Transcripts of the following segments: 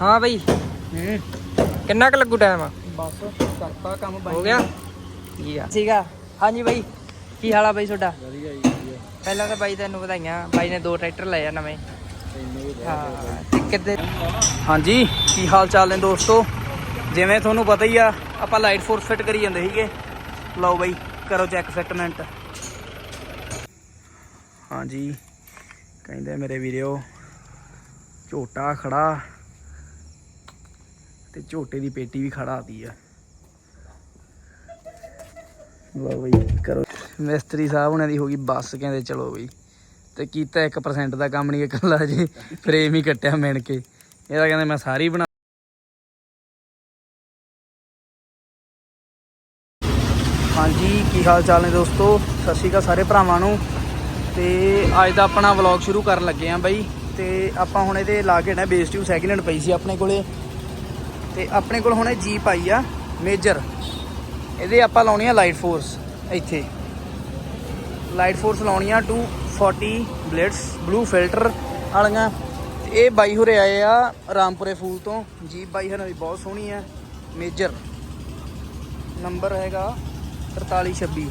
ਹਾਂ ਬਈ ਹੂੰ ਕਿੰਨਾ ਕੁ ਲੱਗੂ ਟਾਈਮ ਬਸ ਕਰਤਾ ਕੰਮ ਬਣ ਹੋ ਗਿਆ ਠੀਕ ਆ ਸੀਗਾ ਹਾਂਜੀ ਬਾਈ ਕੀ ਹਾਲ ਆ ਬਾਈ ਤੁਹਾਡਾ ਵਧੀਆ ਜੀ ਵਧੀਆ ਪਹਿਲਾਂ ਤਾਂ ਬਾਈ ਤੈਨੂੰ ਵਧਾਈਆਂ ਬਾਈ ਨੇ ਦੋ ਟਰੈਕਟਰ ਲਏ ਆ ਨਵੇਂ ਹਾਂ ਤੇ ਕਿਤੇ ਹਾਂਜੀ ਕੀ ਹਾਲ ਚਾਲ ਨੇ ਦੋਸਤੋ ਜਿਵੇਂ ਤੁਹਾਨੂੰ ਪਤਾ ਹੀ ਆ ਆਪਾਂ ਲਾਈਟ ਫੋਰਸ ਫਿੱਟ ਕਰੀ ਜਾਂਦੇ ਸੀਗੇ ਲਓ ਬਾਈ ਕਰੋ ਚੈੱਕ ਫਿਟਮੈਂਟ ਹਾਂਜੀ ਕਹਿੰਦੇ ਮੇਰੇ ਵੀਰਿਓ ਝੋਟਾ ਖੜਾ ਤੇ ਝੋਟੇ ਦੀ ਪੇਟੀ ਵੀ ਖੜਾ ਆ। ਲਓ ਬਈ, ਕਰੋ। ਮਿਸਤਰੀ ਸਾਹਿਬ ਉਹਨਾਂ ਦੀ ਹੋ ਗਈ ਬੱਸ, ਕਹਿੰਦੇ ਚਲੋ ਬਈ। ਤੇ ਕੀਤਾ 1% ਦਾ ਕੰਮ ਨਹੀਂ ਇਕੱਲਾ ਜੀ ਫਰੇਮ ਹੀ ਕੱਟਿਆ ਮਿਣ ਕੇ। ਇਹਦਾ ਕਹਿੰਦੇ ਮੈਂ ਸਾਰੀ ਬਣਾ ਹਾਂਜੀ, ਕੀ ਹਾਲ ਚਾਲ ਨੇ ਦੋਸਤੋ? ਸਤਿ ਸ਼੍ਰੀ ਅਕਾਲ ਸਾਰੇ ਭਰਾਵਾਂ ਨੂੰ। ਤੇ ਅੱਜ ਦਾ ਆਪਣਾ ਵਲੌਗ ਸ਼ੁਰੂ ਕਰਨ ਲੱਗੇ ਆਂ ਬਾਈ। ਤੇ ਆਪਾਂ ਹੁਣ ਇਹਦੇ ਲਾ ਕੇ ਨਾ ਬੇਸ ਟਿਊਬ ਸੈਕਿੰਡ ਹੈਂਡ ਪਈ ਸੀ ਆਪਣੇ ਕੋਲੇ। ਤੇ ਆਪਣੇ ਕੋਲ ਹੁਣ ਇਹ ਜੀਪ ਆਈ ਆ ਮੇਜਰ ਇਹਦੇ ਆਪਾਂ ਲਾਉਣੀ ਆ ਲਾਈਟ ਫੋਰਸ ਇੱਥੇ। ਲਾਈਟ ਫੋਰਸ ਲਾਉਣੀ ਆ 240 ਬਲੇਡਸ ਬਲੂ ਫਿਲਟਰ ਵਾਲੀਆਂ। ਤੇ ਇਹ ਬਾਈ ਹੋਰੇ ਆਏ ਆ ਰਾਮਪੁਰੇ ਫੂਲ ਤੋਂ। ਜੀਪ ਬਾਈ ਹਰਾਂ ਦੀ ਬਹੁਤ ਸੋਹਣੀ ਹੈ ਮੇਜਰ ਨੰਬਰ ਹੈਗਾ 4326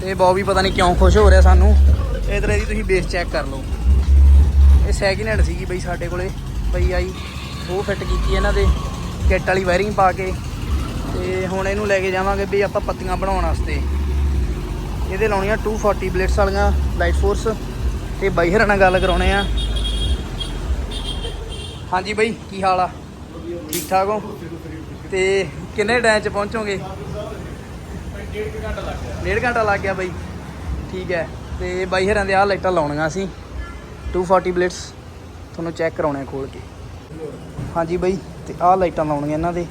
ਤੇ ਬੌਬੀ ਪਤਾ ਨਹੀਂ ਕਿਉਂ ਖੁਸ਼ ਹੋ ਰਿਹਾ ਸਾਨੂੰ। ਇਧਰ ਇਹਦੀ ਤੁਸੀਂ ਬੇਸ ਚੈੱਕ ਕਰ ਲਓ। ਇਹ ਸੈਕਿੰਡ ਹੈਂਡ ਸੀਗੀ ਬਈ ਸਾਡੇ ਕੋਲੇ ਪਈ ਆਈ। ਉਹ ਫਿੱਟ ਕੀਤੀ ਇਹਨਾਂ ਦੇ ਕਿੱਟ ਵਾਲੀ ਵਾਇਰਿੰਗ ਪਾ ਕੇ ਤੇ ਹੁਣ ਇਹਨੂੰ ਲੈ ਕੇ ਜਾਵਾਂਗੇ ਵੀ ਆਪਾਂ ਪੱਤੀਆਂ ਬਣਾਉਣ ਵਾਸਤੇ। ਇਹਦੇ ਲਾਉਣੀਆਂ 240 ਬਲੇਡਸ ਵਾਲੀਆਂ ਲਾਈਟ ਫੋਰਸ ਤੇ ਬਾਈ ਹਰਾਂ ਨਾਲ ਗੱਲ ਕਰਾਉਣੇ ਆ। ਹਾਂਜੀ ਬਾਈ, ਕੀ ਹਾਲ ਆ? ਠੀਕ ਠਾਕ ਹੋ? ਤੇ ਕਿੰਨੇ ਟਾਈਮ ਚ ਪਹੁੰਚੋਗੇ? ਡੇਢ ਘੰਟਾ ਲੱਗ ਗਿਆ ਬਾਈ। ਠੀਕ ਹੈ, ਤੇ ਬਾਈ ਹਰਾਂ ਦੇ ਆਹ ਲਾਈਟਾਂ ਲਾਉਣੀਆਂ ਸੀ। 240 ਬਲੇਡਸ ਤੁਹਾਨੂੰ ਚੈੱਕ ਕਰਾਉਣੇ ਆ ਖੋਲ ਕੇ। ਹਾਂਜੀ ਬਾਈ, ਤੇ ਆਹ ਲਾਈਟਾਂ ਲਾਉਣੀਆਂ ਇਹਨਾਂ ਦੇ।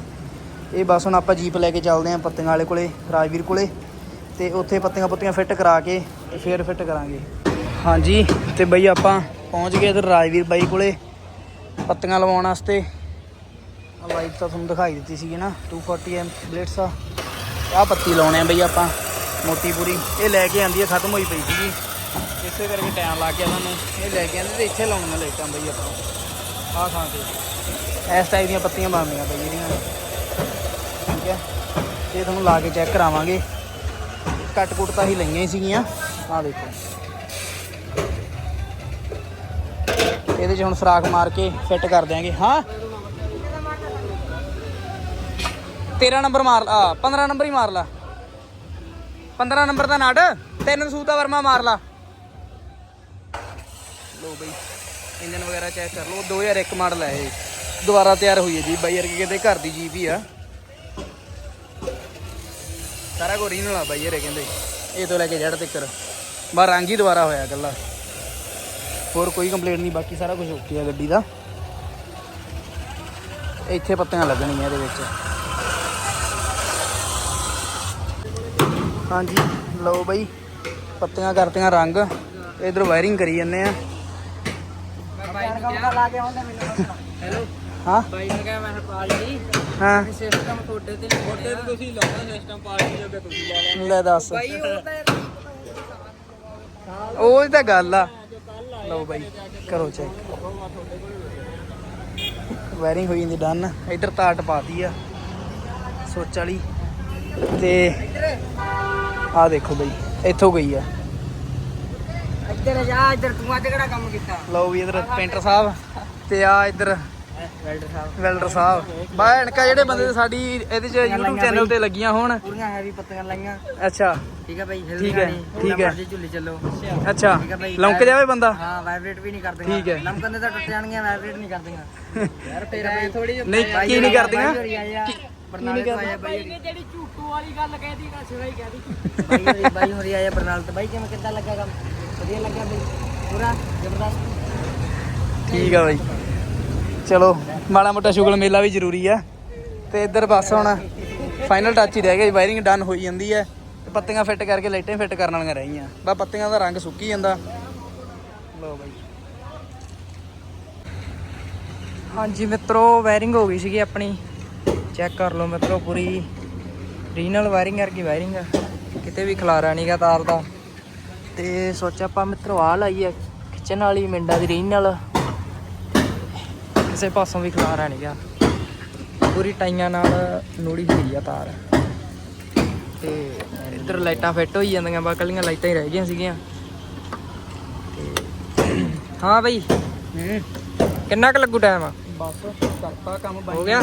ਇਹ ਬਸ ਹੁਣ ਆਪਾਂ ਜੀਪ ਲੈ ਕੇ ਚੱਲਦੇ ਆਂ ਪੱਤੀਆਂ ਵਾਲੇ ਕੋਲੇ, ਰਾਜਵੀਰ ਕੋਲੇ। ਤੇ ਉੱਥੇ ਪੱਤੀਆਂ ਪੁੱਤੀਆਂ ਫਿੱਟ ਕਰਾ ਕੇ ਤੇ ਫੇਰ ਫਿੱਟ ਕਰਾਂਗੇ। ਹਾਂਜੀ, ਤੇ ਬਈ ਆਪਾਂ ਪਹੁੰਚ ਗਏ ਇਧਰ ਰਾਜਵੀਰ ਬਾਈ ਕੋਲੇ ਪੱਤੀਆਂ ਲਵਾਉਣ ਵਾਸਤੇ। ਆ ਲਾਈਟ ਤਾਂ ਤੁਹਾਨੂੰ ਦਿਖਾਈ ਦਿੱਤੀ ਸੀਗੀ ਨਾ 240 ਐਮ ਬਲੇਡਸ ਆ। ਆਹ ਪੱਤੀ ਲਾਉਣੇ ਆ ਬਈ ਆਪਾਂ, ਮੋਟੀ ਪੂਰੀ। ਇਹ ਲੈ ਕੇ ਆਂਦੀ ਆ, ਖਤਮ ਹੋਈ ਪਈ ਸੀਗੀ। ਇਸੇ ਕਰਕੇ ਟਾਈਮ ਲੱਗ ਗਿਆ ਸਾਨੂੰ। ਇਹ ਲੈ ਕੇ ਆਂਦੇ ਤੇ ਇੱਥੇ ਲਾਉਣੀਆਂ ਲਾਈਟਾਂ ਬਈ ਆਪਾਂ। ਆਹ ਥਾਂ ਤੇ। ਇਸ ਟਾਈਪ ਦੀਆਂ ਪੱਤੀਆਂ ਬਣਦੀਆਂ ਬਈ ਜਿਹੜੀਆਂ ਠੀਕ ਹੈ? ਇਹ ਤੁਹਾਨੂੰ ਲਾ ਕੇ ਚੈੱਕ ਕਰਾਵਾਂਗੇ। ਕੱਟ ਕੁੱਟ ਤਾਂ ਹੀ ਲਈਆਂ ਹੀ ਸੀਗੀਆਂ। ਆਹ ਦੇਖੋ। ਇਹਦੇ 'ਚ ਹੁਣ ਸਰਾਖ ਮਾਰ ਕੇ ਫਿੱਟ ਕਰ ਦਿਆਂਗੇ। ਹਾਂ? 13 ਨੰਬਰ ਮਾਰ ਆ 15 ਨੰਬਰ ਹੀ ਮਾਰ ਲਾ। 15 ਨੰਬਰ ਦਾ ਨਾੜ ਤਿੰਨ ਸੂਤਾ ਵਰਮਾ ਮਾਰ ਲਾ। ਲੋ ਬਈ। ਇੰਜਨ ਵਗੈਰਾ ਚੈੱਕ ਕਰ ਲਓ। 2001 ਮਾਡਲ ਹੈ ਇਹ। ਦੁਬਾਰਾ ਤਿਆਰ ਹੋਈ ਹੈ ਜੀ। ਬਾਈ ਯਾਰ ਕਹਿੰਦੇ ਘਰ ਦੀ ਜੀਪ ਹੀ ਆ। ਸਾਰਾ ਕੁਝ ਓਰੀਜਨਲ ਆ ਬਾਈ ਯਾਰ ਕਹਿੰਦੇ। ਇਹ ਤੋਂ ਲੈ ਕੇ ਜੜ ਤੱਕਰ ਬਾ ਰੰਗ ਹੀ ਦੁਬਾਰਾ ਹੋਇਆ ਗੱਲਾਂ ਹੋਰ ਕੋਈ ਕੰਪਲੇਂਟ ਨਹੀਂ, ਬਾਕੀ ਸਾਰਾ ਕੁਝ ਓਕੇ ਆ ਗੱਡੀ ਦਾ। ਇੱਥੇ ਪੱਤੀਆਂ ਲੱਗਣੀਆਂ ਇਹਦੇ ਵਿੱਚ। ਹਾਂਜੀ, ਲਓ ਬਈ। ਪੱਤੀਆਂ ਕਰਤੀਆਂ ਰੰਗ। ਇਧਰ ਵਾਇਰਿੰਗ ਕਰੀ ਜਾਂਦੇ ਆ। ਬਾਈ ਨੂੰ ਕਿਹਾ ਹੈਲੋ? ਹਾਂ? ਬਾਈ ਨੇ ਕਿਹਾ ਮੈਂ ਪਾਲਟੀ ਹਾਂ। ਸਿਸਟਮ ਤੁਹਾਡੇ ਤੇ ਤੁਹਾਡੇ ਤੇ ਤੁਸੀਂ ਲਾਉਣਾ ਸਿਸਟਮ ਪਾਲਟੀ ਜੋਗੇ ਤੁਸੀਂ ਲਾ ਲੈਣਾ। ਲੈ ਦੱਸ। ਬਾਈ ਉਹ ਤਾਂ ਉਹ ਤਾਂ ਗੱਲ ਆ। ਲਓ ਬਾਈ ਕਰੋ ਚੈੱਕ ਵਾਇਰਿੰਗ ਹੋਈ ਜਾਂਦੀ ਡਨ ਇਧਰ ਤਾਰ ਟਪਾਤੀ ਆ ਸੋਚ ਵਾਲੀ। ਤੇ ਆ ਦੇਖੋ ਬਈ ਇੱਥੋਂ ਗਈ ਆ। ਇੱਧਰ ਜਾ ਇੱਧਰ ਤੂੰ ਅੱਜ ਕਿਹੜਾ ਕੰਮ ਕੀਤਾ? ਲਓ ਵੀ ਇਧਰ ਪੇਂਟਰ ਸਾਹਿਬ ਤੇ ਆ ਇਧਰ ਵੈਲਡਰ ਸਾਹਿਬ। ਵੈਲਡਰ ਸਾਹਿਬ। ਬਾ ਐਨਕਾ ਜਿਹੜੇ ਬੰਦੇ ਤੇ ਸਾਡੀ ਇਹਦੇ ਚ YouTube ਚੈਨਲ ਤੇ ਲੱਗੀਆਂ ਹੋਣ। ਪੂਰੀਆਂ ਹੈਵੀ ਪੱਤੀਆਂ ਲਾਈਆਂ। ਅੱਛਾ। ਠੀਕ ਹੈ ਬਾਈ ਠੀਕ ਹੈ, ਠੀਕ ਹੈ। ਜੀ ਝੁੱਲੀ ਚੱਲੋ। ਅੱਛਾ। ਠੀਕ ਹੈ ਬਾਈ। ਲੰਕ ਜਾਵੇ ਬੰਦਾ? ਹਾਂ ਵਾਈਬ੍ਰੇਟ ਵੀ ਨਹੀਂ ਕਰਦੀਆਂ। ਠੀਕ ਹੈ। ਲਮਕਣ ਦੇ ਤਾਂ ਟੁੱਟ ਜਾਣਗੀਆਂ ਵਾਈਬ੍ਰੇਟ ਨਹੀਂ ਕਰਦੀਆਂ। ਯਾਰ ਤੇਰਾ ਥੋੜੀ ਨਹੀਂ ਕੀ ਨਹੀਂ ਕਰਦੀਆਂ? ਬਰਨਾਲੇ ਤੋਂ ਆਇਆ ਬਾਈ ਜਿਹੜੀ ਝੂਟੂ ਵਾਲੀ ਗੱਲ ਕਹਿਦੀ ਨਾ ਸਿਵਾ ਹੀ ਕਹਿਦੀ ਬਾਈ ਬਾਈ ਹੋਰੀ ਆਇਆ ਬਰਨਾਲੇ ਤੋਂ। ਬਾਈ ਕਿਵੇਂ ਕਿੱਦਾਂ ਲੱਗਾ ਕੰਮ? ਵਧੀਆ ਲੱਗਿਆ ਬਾਈ ਪੂਰਾ ਜ਼ਬਰਦਸਤ। ਠੀਕ ਆ ਬਾਈ। ਚਲੋ ਮਾੜਾ ਮੋਟਾ ਸ਼ੁਗਲ ਮੇਲਾ ਵੀ ਜ਼ਰੂਰੀ ਆ। ਤੇ ਇੱਧਰ ਬਸ ਹੁਣ ਫਾਈਨਲ ਟੱਚ ਹੀ ਰਹਿ ਗਿਆ ਵਾਇਰਿੰਗ ਡਨ ਹੋਈ ਜਾਂਦੀ ਹੈ ਤੇ ਪੱਤੀਆਂ ਫਿੱਟ ਕਰਕੇ ਲਾਈਟਾਂ ਫਿੱਟ ਕਰਨ ਵਾਲੀਆਂ ਰਹਿ ਗਈਆਂ। ਬਸ ਪੱਤੀਆਂ ਦਾ ਰੰਗ ਸੁੱਕੀ ਜਾਂਦਾ। ਲਓ ਬਾਈ। ਹਾਂਜੀ ਮਿੱਤਰੋ ਵਾਇਰਿੰਗ ਹੋ ਗਈ ਸੀਗੀ ਆਪਣੀ। ਚੈੱਕ ਕਰ ਲਓ ਮਿੱਤਰੋ ਪੂਰੀ। ਰੀਜਨਲ ਵਾਇਰਿੰਗ ਵਰਗੀ ਵਾਇਰਿੰਗ ਕਿਤੇ ਵੀ ਖਲਾਰਾ ਨਹੀਂਗਾ ਤਾਰ ਦਾ। ਤੇ ਸੋਚਿਆ ਆਪਾਂ ਮਿੱਤਰੋ ਆ ਲਾਈਏ ਕਿਚਨ ਵਾਲੀ ਮਿੰਡਾ ਦੀ ਰੀਜਨਲ ਕਿਸੇ ਪਾਸੋਂ ਵੀ ਖਲਾਰਾ ਨਹੀਂ ਗਿਆ ਪੂਰੀ ਟਾਈਆਂ ਨਾਲ ਨੂੜੀ ਹੋਈ ਆ ਤਾਰ। ਤੇ ਇੱਧਰ ਲਾਈਟਾਂ ਫਿੱਟ ਹੋਈ ਜਾਂਦੀਆਂ ਬਾ ਕੱਲੀਆਂ ਲਾਈਟਾਂ ਹੀ ਰਹਿ ਗਈਆਂ ਸੀਗੀਆਂ। ਤੇ ਹਾਂ ਬਈ ਕਿੰਨਾ ਕੁ ਲੱਗੂ ਟਾਈਮ ਬਸ ਕਰਤਾ ਕੰਮ ਹੋ ਗਿਆ?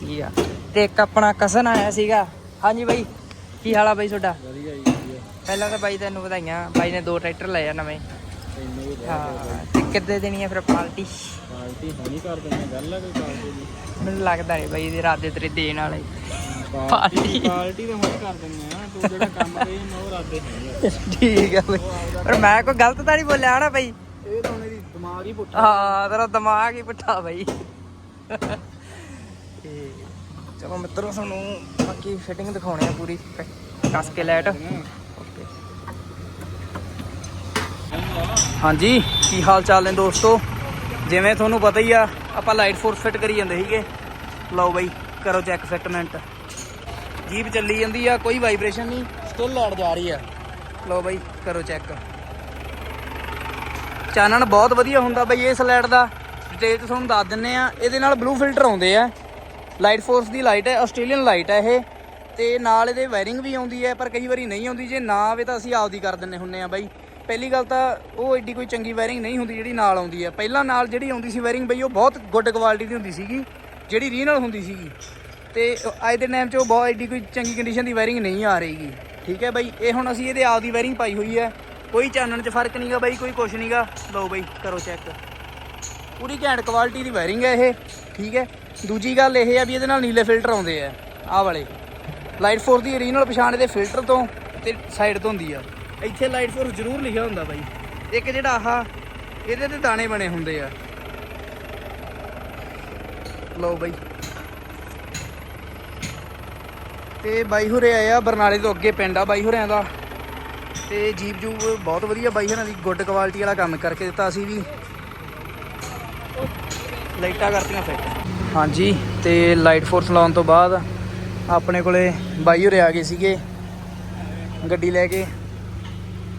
ਕੀ ਆ? ਤੇ ਇੱਕ ਆਪਣਾ ਕਸਨ ਆਇਆ ਸੀਗਾ। ਹਾਂਜੀ ਬਾਈ ਕੀ ਹਾਲ ਆ ਬਾਈ ਤੁਹਾਡਾ? ਵਧੀਆ ਜੀ। ਪਹਿਲਾਂ ਤਾਂ ਬਾਈ ਤੈਨੂੰ ਵਧਾਈਆਂ। ਬਾਈ ਨੇ ਦੋ ਟਰੈਕਟਰ ਲਏ ਆ ਨਵੇਂ। ਹਾਂ ਤੇ ਕਿੱਦੇ ਦੇਣੀ ਆ ਫਿਰ ਪਾਲਟੀ? ਪਾਰਟੀ ਹੁਣੀ ਕਰ ਦਿੰਦੇ ਗੱਲ ਆ ਕੋਈ ਪਾਰਟੀ ਦੀ। ਮੈਨੂੰ ਲੱਗਦਾ ਨਹੀਂ ਬਾਈ ਇਹਦੇ ਰਾਦੇ ਤੇਰੇ ਦੇਣ ਵਾਲੇ। ਪਾਰਟੀ ਪਾਰਟੀ ਤਾਂ ਹੁਣੀ ਕਰ ਦਿੰਦੇ ਆ ਤੂੰ ਜਿਹੜਾ ਕੰਮ ਕਰੀ ਮੈਂ ਉਹ ਰਾਦੇ ਠੀਕ ਆ ਬਾਈ। ਪਰ ਮੈਂ ਕੋਈ ਗਲਤ ਤਾਂ ਨਹੀਂ ਬੋਲਿਆ ਹਨਾ ਬਾਈ? ਇਹ ਤਾਂ ਦੀ ਦਿਮਾਗ ਹੀ ਪੁੱਠਾ। ਹਾਂ ਤੇਰਾ ਦਿਮਾਗ ਹੀ ਪੁੱਠਾ ਬਾਈ। ਤੇ ਚਲੋ ਮਿੱਤਰੋ ਤੁਹਾਨੂੰ ਬਾਕੀ ਫਿਟਿੰਗ ਦਿਖਾਉਣੇ ਆ ਪੂਰੀ। ਕੱਸ ਕੇ ਲਾਈਟ। ਓਕੇ ਹਾਂਜੀ, ਕੀ ਹਾਲ ਚਾਲ ਨੇ ਦੋਸਤੋ? ਜਿਵੇਂ ਤੁਹਾਨੂੰ ਪਤਾ ਹੀ ਆ, ਆਪਾਂ ਲਾਈਟ ਫੋਰਸ ਫਿੱਟ ਕਰੀ ਜਾਂਦੇ ਸੀਗੇ। ਲਓ ਬਾਈ, ਕਰੋ ਚੈੱਕ ਫਿਟਮੈਂਟ ਜੀਪ ਚੱਲੀ ਜਾਂਦੀ ਆ, ਕੋਈ ਵਾਈਬ੍ਰੇਸ਼ਨ ਨਹੀਂ ਸਟਿਲ ਲਾਈਟ ਜਾ ਰਹੀ ਆ। ਲਓ ਬਾਈ, ਕਰੋ ਚੈੱਕ ਚਾਨਣ ਬਹੁਤ ਵਧੀਆ ਹੁੰਦਾ ਬਾਈ ਇਸ ਲਾਈਟ ਦਾ। ਡਿਟੇਲ ਚ ਤੁਹਾਨੂੰ ਦੱਸ ਦਿੰਨੇ ਆ, ਇਹਦੇ ਨਾਲ ਬਲੂ ਫਿਲਟਰ ਆਉਂਦੇ ਆ। ਲਾਈਟ ਫੋਰਸ ਦੀ ਲਾਈਟ ਹੈ ਆਸਟ੍ਰੇਲੀਅਨ ਲਾਈਟ ਹੈ ਇਹ। ਤੇ ਨਾਲ ਇਹਦੇ ਵਾਇਰਿੰਗ ਵੀ ਆਉਂਦੀ ਹੈ, ਪਰ ਕਈ ਵਾਰੀ ਨਹੀਂ ਆਉਂਦੀ। ਜੇ ਨਾ ਆਵੇ ਤਾਂ ਅਸੀਂ ਆਪਦੀ ਕਰ ਦਿੰਨੇ ਹੁੰਨੇ ਆ ਬਾਈ। ਪਹਿਲੀ ਗੱਲ ਤਾਂ ਉਹ ਐਡੀ ਕੋਈ ਚੰਗੀ ਵਾਇਰਿੰਗ ਨਹੀਂ ਹੁੰਦੀ ਜਿਹੜੀ ਨਾਲ ਆਉਂਦੀ ਹੈ। ਪਹਿਲਾਂ ਨਾਲ ਜਿਹੜੀ ਆਉਂਦੀ ਸੀ ਵਾਇਰਿੰਗ ਬਈ, ਉਹ ਬਹੁਤ ਗੁੱਡ ਕੁਆਲਿਟੀ ਦੀ ਹੁੰਦੀ ਸੀਗੀ, ਜਿਹੜੀ ਰੀਨਲ ਹੁੰਦੀ ਸੀਗੀ। ਤੇ ਅੱਜ ਦੇ ਟਾਈਮ 'ਚ ਉਹ ਬਹੁਤ ਐਡੀ ਕੋਈ ਚੰਗੀ ਕੰਡੀਸ਼ਨ ਦੀ ਵਾਇਰਿੰਗ ਨਹੀਂ ਆ ਰਹੀਗੀ। ਠੀਕ ਹੈ ਬਾਈ? ਇਹ ਹੁਣ ਅਸੀਂ ਇਹਦੇ ਆਪਦੀ ਵਾਇਰਿੰਗ ਪਾਈ ਹੋਈ ਹੈ। ਕੋਈ ਚਾਨਣ 'ਚ ਫ਼ਰਕ ਨਹੀਂਗਾ ਬਾਈ, ਕੋਈ ਕੁਛ ਨਹੀਂਗਾ ਲਓ ਬਾਈ, ਕਰੋ ਚੈੱਕ ਪੂਰੀ ਘੈਂਟ ਕੁਆਲਿਟੀ ਦੀ ਵਾਇਰਿੰਗ ਹੈ ਇਹ। ਠੀਕ ਹੈ? ਦੂਜੀ ਗੱਲ ਇਹ ਆ ਵੀ ਇਹਦੇ ਨਾਲ ਨੀਲੇ ਫਿਲਟਰ ਆਉਂਦੇ ਆ। ਆਹ ਵਾਲੇ। ਲਾਈਟ ਫੋਰਸ ਦੀ ਓਰੀਜਨਲ ਪਛਾਣ ਇਹਦੇ ਫਿਲਟਰ ਤੋਂ ਤੇ ਸਾਈਡ ਤੋਂ ਹੁੰਦੀ ਆ। ਇੱਥੇ ਲਾਈਟ ਫੋਰਸ ਜ਼ਰੂਰ ਲਿਖਿਆ ਹੁੰਦਾ ਬਾਈ। ਇੱਕ ਜਿਹੜਾ ਆਹ ਇਹਦੇ ਤੇ ਦਾਣੇ ਬਣੇ ਹੁੰਦੇ ਆ। ਲਓ ਬਾਈ। ਤੇ ਬਾਈ ਹੁਰੇ ਆਏ ਆ ਬਰਨਾਲੇ ਤੋਂ ਅੱਗੇ ਪਿੰਡ ਆ ਬਾਈ ਹੁਰਿਆਂ ਦਾ। ਤੇ ਜੀਪ ਜੂਪ ਬਹੁਤ ਵਧੀਆ ਬਾਈ ਹੁਰਾਂ ਦੀ ਗੁੱਡ ਕੁਆਲਿਟੀ ਵਾਲਾ ਕੰਮ ਕਰਕੇ ਦਿੱਤਾ ਅਸੀਂ ਵੀ। ਲਾਈਟਾਂ ਕਰਤੀਆਂ ਫਿੱਟ ਹਾਂਜੀ ਤੇ ਲਾਈਟ ਫੋਰਸ ਲਾਉਣ ਤੋਂ ਬਾਅਦ ਆਪਣੇ ਕੋਲੇ ਬਾਈ ਹੋਰੇ ਆ ਗਏ ਸੀਗੇ। ਗੱਡੀ ਲੈ ਕੇ।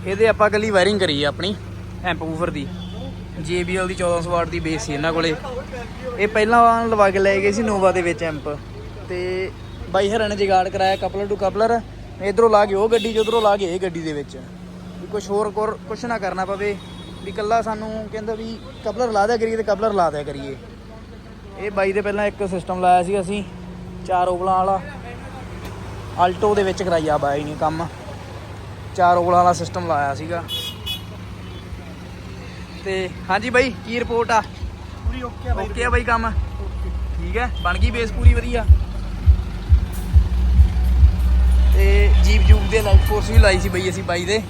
ਇਹਦੇ ਆਪਾਂ ਕੱਲੀ ਵਾਇਰਿੰਗ ਕਰੀ ਆ ਆਪਣੀ ਐਂਪ ਵੂਫਰ ਦੀ। JBL ਦੀ 1400 ਵਾਟ ਦੀ ਬੇਸ ਸੀ ਇਹਨਾਂ ਕੋਲੇ। ਇਹ ਪਹਿਲਾਂ ਲਵਾ ਕੇ ਲੈ ਗਏ ਸੀ ਨੋਵਾ ਦੇ ਵਿੱਚ ਐਂਪ ਤੇ ਬਾਈ ਹਰਾਂ ਨੇ ਜਗਾੜ ਕਰਾਇਆ ਕਪਲਰ ਟੂ ਕਪਲਰ ਇਧਰੋਂ ਲਾ ਕੇ ਉਹ ਗੱਡੀ ਚ ਉਧਰੋਂ ਲਾ ਕੇ ਇਹ ਗੱਡੀ ਦੇ ਵਿੱਚ। ਵੀ ਕੁਝ ਹੋਰ ਕੋਰ ਕੁਝ ਨਾ ਕਰਨਾ ਪਵੇ। ਵੀ ਕੱਲਾ ਸਾਨੂੰ ਕਹਿੰਦਾ ਵੀ ਕਪਲਰ ਲਾ ਦਿਆ ਕਰੀਏ ਤੇ ਕਪਲਰ ਲਾ ਦਿਆ ਕਰੀਏ। ਇਹ ਬਾਈ ਦੇ ਪਹਿਲਾਂ ਇੱਕ ਸਿਸਟਮ ਲਾਇਆ ਸੀ ਅਸੀਂ। ਚਾਰ ਓਵਲਾਂ ਵਾਲਾ। ਆਲਟੋ ਦੇ ਵਿੱਚ ਕਰਾਇਆ ਬਾਈ ਨੇ ਕੰਮ। ਚਾਰ ਓਵਲਾਂ ਵਾਲਾ ਸਿਸਟਮ ਲਾਇਆ ਸੀਗਾ। ਤੇ ਹਾਂਜੀ ਬਾਈ ਕੀ ਰਿਪੋਰਟ ਆ? ਪੂਰੀ ਓਕੇ ਓਕੇ ਆ ਬਾਈ ਕੰਮ? ਠੀਕ ਹੈ ਬਣ ਗਈ ਬੇਸ ਪੂਰੀ ਵਧੀਆ। ਤੇ ਜੀਪ ਜੂਪ ਦੇ ਲਾਈਟ ਫੋਰਸ ਵੀ ਲਾਈ ਸੀ ਬਈ ਅਸੀਂ ਬਾਈ ਦੇ।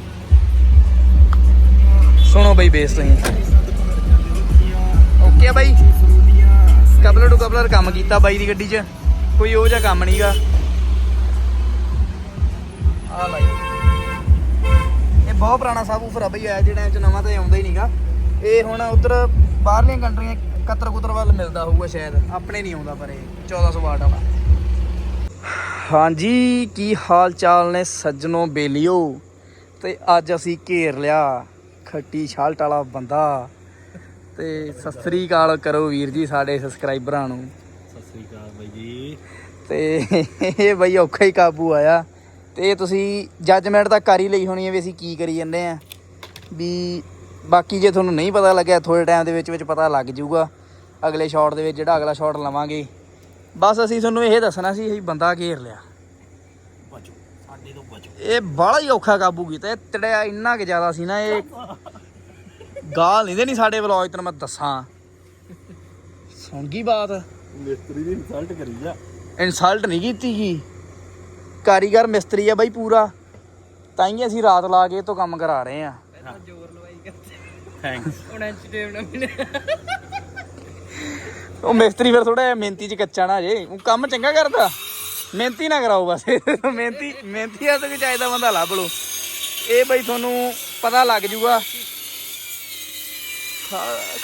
ਸੁਣੋ ਬਈ ਬੇਸ ਤੁਸੀਂ। ਓਕੇ ਆ। ਬਾਈ। ਕਪਲਰ ਟੂ ਕਪਲਰ ਕੰਮ ਕੀਤਾ ਬਾਈ ਦੀ ਗੱਡੀ 'ਚ। ਕੋਈ ਉਹ ਜਿਹਾ ਕੰਮ ਨਹੀਂਗਾ ਆ ਲਾਈ ਇਹ ਬਹੁਤ ਪੁਰਾਣਾ ਸਾਬੂਫਰ ਆ ਬਈ ਅੱਜ ਦੇ 'ਚ ਨਵਾਂ ਤਾਂ ਆਉਂਦਾ ਹੀ ਨਹੀਂਗਾ ਇਹ ਹੁਣ ਉਧਰ ਬਾਹਰਲੀਆਂ ਕੰਟਰੀਆਂ ਕਤਰ ਕੁਤਰ ਵੱਲ ਮਿਲਦਾ ਹੋਊਗਾ ਸ਼ਾਇਦ। ਆਪਣੇ ਨਹੀਂ ਆਉਂਦਾ ਪਰ ਇਹ 1400 ਵਾਟ ਵਾਲਾ। ਹਾਂਜੀ, ਕੀ ਹਾਲ ਚਾਲ ਨੇ ਸੱਜਣੋ, ਬੇਲੀਓ? ਤੇ ਅੱਜ ਅਸੀਂ ਘੇਰ ਲਿਆ ਖੱਟੀ ਛਾਲਟ ਵਾਲਾ ਬੰਦਾ। ਤੇ ਸਤਿ ਸ੍ਰੀ ਅਕਾਲ ਕਰੋ ਵੀਰ ਜੀ, ਸਾਡੇ ਸਬਸਕ੍ਰਾਈਬਰਾਂ ਨੂੰ। ਸ੍ਰੀ ਅਕਾਲ ਬਾਈ ਜੀ। ਤੇ ਇਹ ਬਈ ਔਖਾ ਹੀ ਕਾਬੂ ਆਇਆ। ਤੇ ਤੁਸੀਂ ਜੱਜਮੈਂਟ ਤਾਂ ਕਰ ਹੀ ਲਈ ਹੋਣੀ ਹੈ ਵੀ ਅਸੀਂ ਕੀ ਕਰੀ ਜੰਨੇ ਆ ਵੀ ਬਾਕੀ ਜੇ ਤੁਹਾਨੂੰ ਨਹੀਂ ਪਤਾ ਲੱਗਿਆ ਥੋੜੇ ਟਾਈਮ ਦੇ ਵਿੱਚ ਵਿੱਚ ਪਤਾ ਲੱਗ ਜਾਊਗਾ। ਅਗਲੇ ਸ਼ਾਟ ਦੇ ਵਿੱਚ ਜਿਹੜਾ ਅਗਲਾ ਸ਼ਾਟ ਲਵਾਂਗੇ। ਬਸ ਅਸੀਂ ਤੁਹਾਨੂੰ ਇਹ ਦੱਸਣਾ ਸੀ ਅਸੀਂ ਬੰਦਾ ਘੇਰ ਲਿਆ। ਬਚੋ ਸਾਡੇ ਤੋਂ ਬਚੋ। ਇਹ ਬੜਾ ਹੀ ਔਖਾ ਕਾਬੂ ਕੀਤਾ। ਇਹ ਤੜਿਆ ਇੰਨਾ ਕਿ ਜ਼ਿਆਦਾ ਸੀ ਨਾ ਇਹ ਗਾਲ ਨਹੀਂ ਦੇਣੀ ਸਾਡੇ ਵਲੌਗ ਤੈਨੂੰ ਮੈਂ ਦੱਸਾਂ। ਸੁਣ ਗਈ ਬਾਤ? ਮਿਸਤਰੀ ਦੀ ਇਨਸਲਟ ਕਰੀ ਜਾ ਇਨਸਲਟ ਨਹੀਂ ਕੀਤੀ ਗੀ ਕਾਰੀਗਰ ਮਿਸਤਰੀ ਆ ਬਾਈ ਪੂਰਾ। ਤਾਂ ਹੀ ਅਸੀਂ ਰਾਤ ਲਾ ਕੇ ਇਹ ਤੋਂ ਕੰਮ ਕਰਾ ਰਹੇ ਆ। ਜ਼ੋਰ ਲਵਾਈ ਕਰਦੇ। ਥੈਂਕਸ ਹੁਣ ਇੰਚ ਟੇਪ ਨਾ ਮਿਲੇ ਉਹ ਮਿਸਤਰੀ ਫਿਰ ਥੋੜਾ ਜਿਹਾ ਮਿਹਨਤੀ ਚ ਕੱਚਾ ਨਾ ਜੇ। ਉਹ ਕੰਮ ਚੰਗਾ ਕਰਦਾ। ਮਿਹਨਤੀ ਨਾ ਕਰਾਓ ਬਸ। ਮਿਹਨਤੀ ਮਿਹਨਤੀ ਆ ਤੇ ਚਾਹੀਦਾ ਬੰਦਾ ਲੱਭ ਲਓ। ਇਹ ਬਾਈ ਤੁਹਾਨੂੰ ਪਤਾ ਲੱਗ ਜੂਗਾ।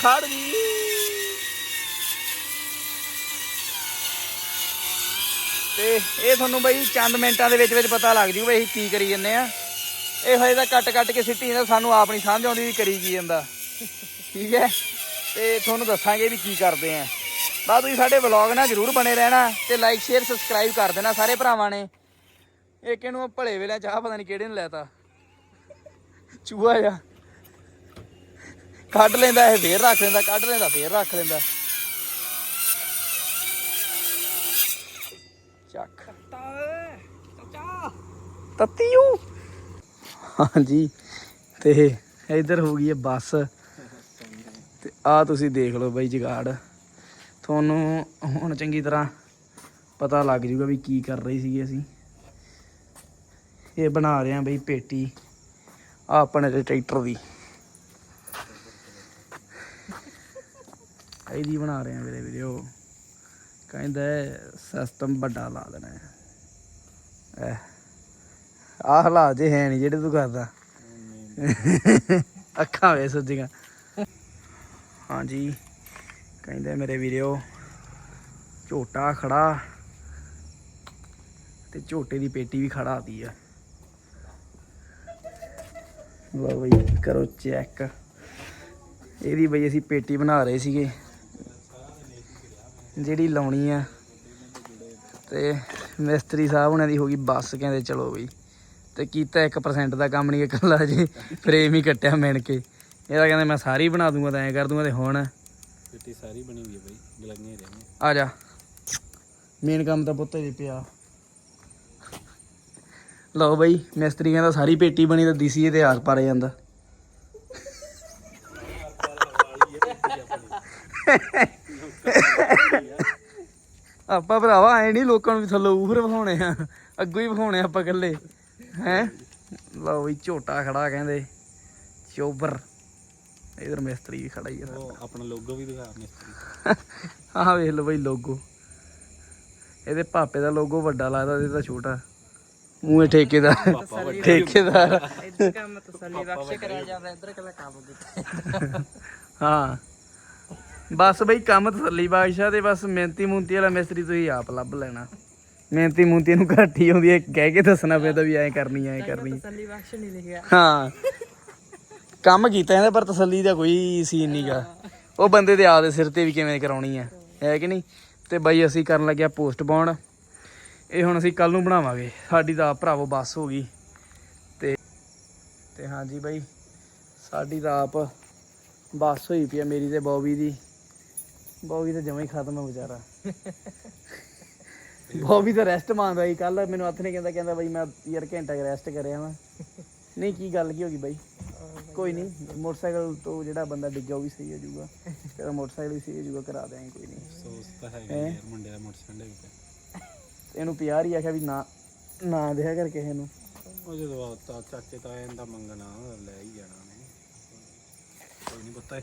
ਖੜ ਜੀ। ਤੇ ਇਹ ਤੁਹਾਨੂੰ ਬਈ ਚੰਦ ਮਿੰਟਾਂ ਦੇ ਵਿੱਚ ਵਿੱਚ ਪਤਾ ਲੱਗ ਜੂ ਬਈ ਅਸੀਂ ਕੀ ਕਰੀ ਜੰਨੇ ਆ। ਇਹ ਹਜੇ ਤਾਂ ਕੱਟ ਕੱਟ ਕੇ ਸਿੱਟੀ ਜਾਂਦਾ, ਸਾਨੂੰ ਆਪ ਨਹੀਂ ਸਮਝ ਆਉਂਦੀ ਵੀ ਕਰੀ ਕੀ ਜਾਂਦਾ। ਠੀਕ ਹੈ? ਤੇ ਤੁਹਾਨੂੰ ਦੱਸਾਂਗੇ ਵੀ ਕੀ ਕਰਦੇ ਆ। ਬਾ ਤੁਸੀਂ ਸਾਡੇ ਵਲੌਗ ਨਾਲ ਜਰੂਰ ਬਣੇ ਰਹਿਣਾ ਤੇ ਲਾਈਕ ਸ਼ੇਅਰ ਸਬਸਕ੍ਰਾਈਬ ਕਰ ਦੇਣਾ ਸਾਰੇ ਭਰਾਵਾਂ ਨੇ। ਇੱਕ ਇਹਨੂੰ ਭਲੇ ਵੇਲੇ ਚਾਹ ਪਤਾ ਨਹੀਂ ਕਿਹੜੇ ਨੇ ਲੈਤਾ ਚੂਹਾ ਜਾ ਕੱਢ ਲੈਂਦਾ ਇਹ, ਫੇਰ ਰੱਖ ਲੈਂਦਾ, ਕੱਢ ਲੈਂਦਾ, ਫੇਰ ਰੱਖ ਲੈਂਦਾ। ਚੱਕ। ਤਤੀਓ। ਹਾਂਜੀ, ਤੇ ਇਧਰ ਹੋ ਗਈ ਹੈ ਬੱਸ। ਤੇ ਆ ਤੁਸੀਂ ਦੇਖ ਲਓ ਬਾਈ ਜਗਾੜ। ਤੁਹਾਨੂੰ ਹੁਣ ਚੰਗੀ ਤਰ੍ਹਾਂ ਪਤਾ ਲੱਗ ਜੂਗਾ ਵੀ ਕੀ ਕਰ ਰਹੀ ਸੀਗੀ ਅਸੀਂ। ਇਹ ਬਣਾ ਰਹੇ ਆ ਬਈ ਪੇਟੀ ਆ ਆਪਣੇ ਟਰੈਕਟਰ ਦੀ। ਇਹਦੀ ਬਣਾ ਰਹੇ ਆ ਵੀਰੇ ਵੀਡੀਓ ਕਹਿੰਦਾ ਸਿਸਟਮ ਵੱਡਾ ਲਾ ਦੇਣਾ ਐ ਆਹ ਹਾਲਾਤ ਜੇ ਹੈ ਨਹੀਂ ਜਿਹੜੇ ਤੂੰ ਕਰਦਾ। ਅੱਖਾਂ ਵੇ ਸੁੱਜੀਆਂ। ਹਾਂਜੀ, ਕਹਿੰਦੇ ਮੇਰੇ ਵੀਡੀਓ ਝੋਟਾ ਖੜਾ ਤੇ ਝੋਟੇ ਦੀ ਪੇਟੀ ਵੀ ਖੜਾਤੀ ਆ। ਲਓ ਬਈ, ਕਰੋ ਚੈੱਕ ਇਹਦੀ ਬਈ ਅਸੀਂ ਪੇਟੀ ਬਣਾ ਰਹੇ ਸੀਗੇ। ਜਿਹੜੀ ਲਾਉਣੀ ਆ। ਤੇ ਮਿਸਤਰੀ ਸਾਹਿਬ ਉਹਨਾਂ ਦੀ ਹੋ ਗਈ ਬੱਸ ਕਹਿੰਦੇ ਚਲੋ ਬਈ। ਤੇ ਕੀਤਾ 1% ਦਾ ਕੰਮ ਨਹੀਂ ਇਕੱਲਾ ਜੀ ਫਰੇਮ ਹੀ ਕੱਟਿਆ ਮਿਣ ਕੇ। ਇਹਦਾ ਕਹਿੰਦੇ ਮੈਂ ਸਾਰੀ ਬਣਾ ਦੂੰਗਾ ਤਾਂ ਐਂ ਕਰ ਦੂੰਗਾ ਤੇ ਹੁਣ ਪੇਟੀ ਸਾਰੀ ਬਣੀ ਹੋਈ ਹੈ ਬਾਈ ਗਲਾਈਆਂ ਰਹਿੰਦੀਆਂ ਆ ਜਾ। ਮੇਨ ਕੰਮ ਤਾਂ ਪੁੱਤ ਜੀ ਪਿਆ। ਲਓ ਬਈ ਮਿਸਤਰੀ ਕਹਿੰਦਾ ਸਾਰੀ ਪੇਟੀ ਬਣੀ ਤਾਂ ਦੀਸੀ ਤੇ ਆਸ ਪਾਰੇ ਜਾਂਦਾ। ਆਪਾਂ ਭਰਾਵਾ ਐ ਨਹੀਂ ਲੋਕਾਂ ਨੂੰ ਵੀ ਥੱਲੋਂ ਉਫਰ ਵਿਖਾਉਣੇ ਆ। ਅੱਗੋਂ ਹੀ ਵਿਖਾਉਣੇ ਆਪਾਂ ਇਕੱਲੇ। ਹੈ? ਲਓ ਬਈ ਝੋਟਾ ਖੜਾ ਕਹਿੰਦੇ। ਚੋਬਰ। ਇਧਰ ਮਿਸਤਰੀ ਵੀ ਖੜਾ ਹੀ ਆ। ਉਹ ਆਪਣਾ ਲੋਗੋ ਵੀ ਦਿਖਾ ਮਿਸਤਰੀ। ਆਹ ਵੇਖ ਲਓ ਬਈ ਲੋਗੋ ਇਹਦੇ ਪਾਪੇ ਦਾ ਲੋਗੋ ਵੱਡਾ ਲੱਗਦਾ ਤੇ ਇਹਦਾ ਛੋਟਾ। ਮੂੰਹ ਠੇਕੇਦਾਰ। ਠੇਕੇਦਾਰ। ਇੱਧਰ ਕੰਮ ਤਸੱਲੀ ਬਖਸ਼ ਕਰਿਆ ਜਾਂਦਾ ਇੱਧਰ ਕੱਲਾ ਕੰਮ ਕੀਤਾ। ਹਾਂ। ਬਸ ਬਈ ਕੰਮ ਤਸੱਲੀ ਬਾਦਸ਼ਾਹ ਤੇ ਬਸ ਮਿਹਨਤੀ ਮੁੰਤੀ ਵਾਲਾ ਮਿਸਤਰੀ ਤੁਸੀਂ ਆਪ ਲੱਭ ਲੈਣਾ। ਮਿਹਨਤੀ ਮੁੰਤੀ ਨੂੰ ਘੱਟ ਹੀ ਆਉਂਦੀ ਹੈ ਕਹਿ ਕੇ ਦੱਸਣਾ ਪੈਂਦਾ ਵੀ ਐਂ ਕਰਨੀ ਐਂ ਕਰਨੀ। ਤਸੱਲੀ ਬਖਸ਼ ਨਹੀਂ ਲਿਖਿਆ ਹਾਂ। ਕੰਮ ਕੀਤਾ ਇਹਦਾ ਪਰ ਤਸੱਲੀ ਦਾ ਕੋਈ ਸੀਨ ਨਹੀਂਗਾ ਉਹ ਬੰਦੇ ਦੇ ਆਪਦੇ ਸਿਰ ਤੇ ਵੀ ਕਿਵੇਂ ਕਰਾਉਣੀ ਆ ਹੈ ਕਿ ਨਹੀਂ? ਤੇ ਬਾਈ ਅਸੀਂ ਕਰਨ ਲੱਗਿਆ ਪੋਸਟ ਪਾਉਣ ਇਹ ਹੁਣ ਅਸੀਂ ਕੱਲ ਨੂੰ ਬਣਾਵਾਂਗੇ। ਸਾਡੀ ਤਾਂ ਆਪ ਭਰਾਵੋ ਬੱਸ ਹੋ ਗਈ। ਤੇ ਤੇ ਹਾਂਜੀ ਬਾਈ ਸਾਡੀ ਤਾਂ ਆਪ ਬੱਸ ਹੋਈ ਪਈ ਆ ਮੇਰੀ ਤੇ ਬੌਬੀ ਦੀ। ਬੌਬੀ ਤਾਂ ਜਮਾਂ ਹੀ ਖਤਮ ਆ ਵਿਚਾਰਾ। ਬੌਬੀ ਤਾਂ ਰੈਸਟ ਮੰਗਦਾ ਸੀ ਕੱਲ ਮੈਨੂੰ ਹੱਥ ਨੇ ਕਹਿੰਦਾ ਕਹਿੰਦਾ ਬਾਈ ਮੈਂ ਯਾਰ ਘੰਟਾ ਰੈਸਟ ਕਰਿਆ ਵਾਂ। ਨਹੀਂ ਕੀ ਗੱਲ ਕੀ ਹੋ ਗਈ ਬਾਈ? ਕੋਈ ਨਹੀਂ ਮੋਟਰਸਾਈਕਲ ਤੋਂ ਜਿਹੜਾ ਬੰਦਾ ਡਿੱਗਿਆ ਉਹ ਵੀ ਸਹੀ ਹੋ ਜਾਊਗਾ। ਤੇਰਾ ਮੋਟਰਸਾਈਕਲ ਵੀ ਸਹੀ ਹੋ ਜਾਊਗਾ ਕਰਾ ਦਿਆਂਗੇ ਕੋਈ ਨਹੀਂ। ਸੋਸ ਤਾਂ ਹੈਗਾ ਯਾਰ ਮੁੰਡੇ ਦਾ ਮੋਟਰਸਾਈਕਲ ਵੀ ਇਹਨੂੰ ਪਿਆਰ ਹੀ ਆਖਿਆ ਵੀ ਨਾ ਨਾ ਦਿਆ ਕਰ ਕਿਸੇ ਨੂੰ। ਉਹ ਜਦੋਂ ਤਾਂ ਚਾਚੇ ਤਾਏ ਦਾ ਮੰਗਣਾ ਲੈ ਹੀ ਜਾਣਾ ਨੇ ਕੋਈ ਨਹੀਂ ਪਤਾ